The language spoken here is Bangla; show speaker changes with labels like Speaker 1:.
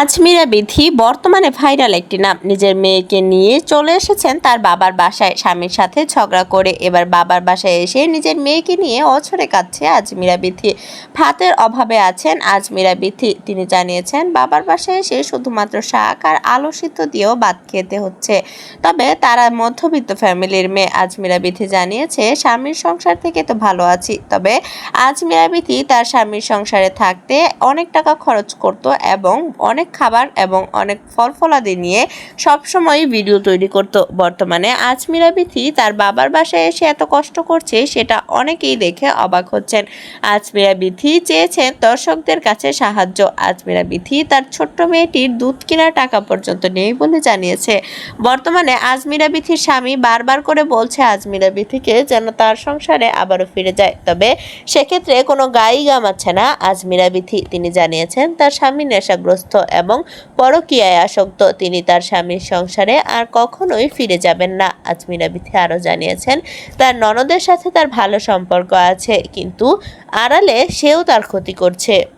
Speaker 1: আজমিরা বিথি বর্তমানে ভাইরাল একটি নাম। নিজের মেয়েকে নিয়ে চলে এসেছেন তার বাবার বাসায়। স্বামীর সাথে ঝগড়া করে এবার বাবার বাসায় এসে নিজের মেয়েকে নিয়ে অছরে কাচ্ছে আজমিরা বিথি ভাতের অভাবে আছেন আজমিরা বিথি তিনি জানিয়েছেন, বাবার বাসায় এসে শুধুমাত্র শাক আর আলু সিদ্ধ দিয়েও ভাত খেতে হচ্ছে। তবে তারা মধ্যবিত্ত ফ্যামিলির মেয়ে। আজমিরা বিথি জানিয়েছে, স্বামীর সংসার থেকে তো ভালো আছি। তবে আজমিরা বিথি তার স্বামীর সংসারে থাকতে অনেক টাকা খরচ করত এবং অনেক খাবার এবং অনেক ফল ফলাদি নিয়ে সবসময় ভিডিও তৈরি করত বর্তমানে। আজমিরা বিথি তার বাবার বাসায় এসে এত কষ্ট করছে সেটা অনেকেই দেখে অবাক হচ্ছেন। আজমিরা বিথি চেয়েছেন দর্শকদের কাছে সাহায্য। আজমিরা বিথি তার ছোট্ট মেয়েটির দুধ কেনার টাকা পর্যন্ত নেই বলে জানিয়েছে। বর্তমানে আজমিরা বিথির স্বামী বারবার করে বলছে আজমিরা বিথিকে যেন তার সংসারে আবারও ফিরে যায়। তবে সেক্ষেত্রে কোনো গায়ে গামাচ্ছে না আজমিরা বিথি। তিনি জানিয়েছেন, তার স্বামী নেশাগ্রস্ত। এবং পরকীয়ায় আসক্ত। তিনি তার স্বামীর সংসারে আর কখনোই ফিরে যাবেন না, আজমিরা বিথে আরও জানিয়েছেন। তার ননদের সাথে তার ভালো সম্পর্ক আছে, কিন্তু আড়ালে সেও তার ক্ষতি করছে।